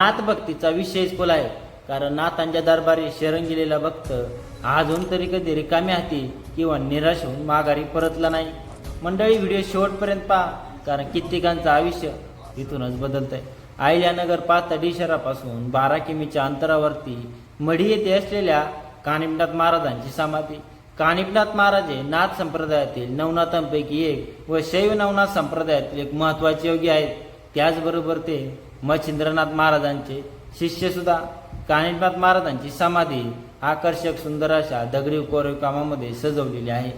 नाथ भक्तीचा विशेष खोल आहे. कारण नाथांच्या दरबारी शरण गेलेला भक्त अजून तरी कधी रिकामी हाती किंवा निराश होऊन माघारी परतला नाही. मंडळी व्हिडिओ शेवटपर्यंत पहा कारण कित्येकांचं आयुष्य इथूनच बदलत आहे आयल्यानगर पातडी शहरापासून बारा किमीच्या अंतरावरती मढी येथे असलेल्या कानिपनाथ महाराजांची समाधी. कानिपनाथ महाराज हे नाथ संप्रदायातील नवनाथांपैकी एक व शैव नवनाथ संप्रदायातील एक महत्त्वाचे योगी आहेत. त्याचबरोबर ते मच्छिंद्रनाथ महाराजांचे शिष्यसुद्धा सुद्धा महाराजांची समाधी आकर्षक सुंदर अशा दगडी कोरीव कामामध्ये सजवलेली आहे.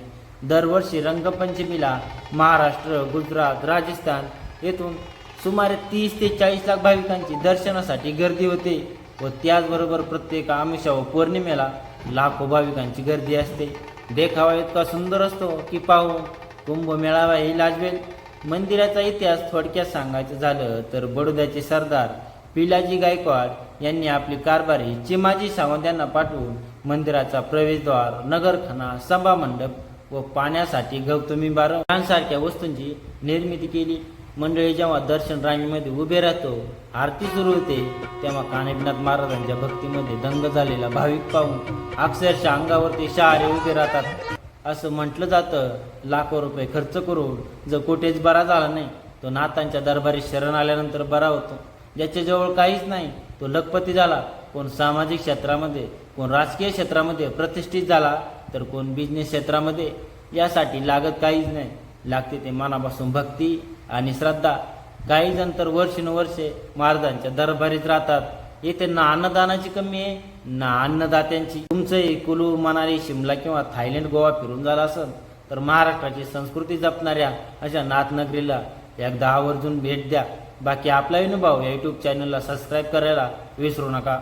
दरवर्षी रंगपंचमीला महाराष्ट्र गुजरात राजस्थान येथून सुमारे तीस ते चाळीस लाख भाविकांची दर्शनासाठी गर्दी होते व त्याचबरोबर प्रत्येक आमिषा व पौर्णिमेला लाखो भाविकांची गर्दी असते. देखावा इतका सुंदर असतो की पाहून कुंभमेळावा ही लाजवेल. मंदिराचा इतिहास थोडक्यात सांगायचं झालं तर बडोद्याचे सरदार पिलाजी गायकवाड यांनी आपली कारभारी चिमाजी सावंत यांना पाठवून मंदिराचा प्रवेशद्वार नगरखाना सभामंडप व पाण्यासाठी गौतमी बार यांसारख्या वस्तूंची निर्मिती केली. मंडळी जेव्हा दर्शन रांगेमध्ये उभे राहतो आरती सुरू होते तेव्हा कानेपनाथ महाराजांच्या भक्तीमध्ये दंग झालेला भाविक पाहून अक्षरशः अंगावरती शहारे उभे राहतात. असं म्हटलं जातं लाखो रुपये खर्च करून जर कुठेच बरा झाला नाही तो नाथांच्या दरबारी शरण आल्यानंतर बरा होतो. ज्याच्याजवळ काहीच नाही तो लखपती झाला. कोण सामाजिक क्षेत्रामध्ये कोण राजकीय क्षेत्रामध्ये प्रतिष्ठित झाला तर कोण बिझनेस क्षेत्रामध्ये यासाठी लागत काहीच नाही. लागते ते मनापासून भक्ती आणि श्रद्धा. काही जण तर वर्षानुवर्षे महाराजांच्या दरबारीत राहतात. येथे ना अन्नदानाची कमी आहे ना अन्नदात्यांची. तुमचंही कुलू मनाली शिमला किंवा थायलंड गोवा फिरून झाला असेल तर महाराष्ट्राची संस्कृती जपणाऱ्या अशा नाथनगरीला एकदा आवर्जून भेट द्या. बाकी आपला अनुभव या यूट्यूब चॅनलला सबस्क्राईब करायला विसरू नका.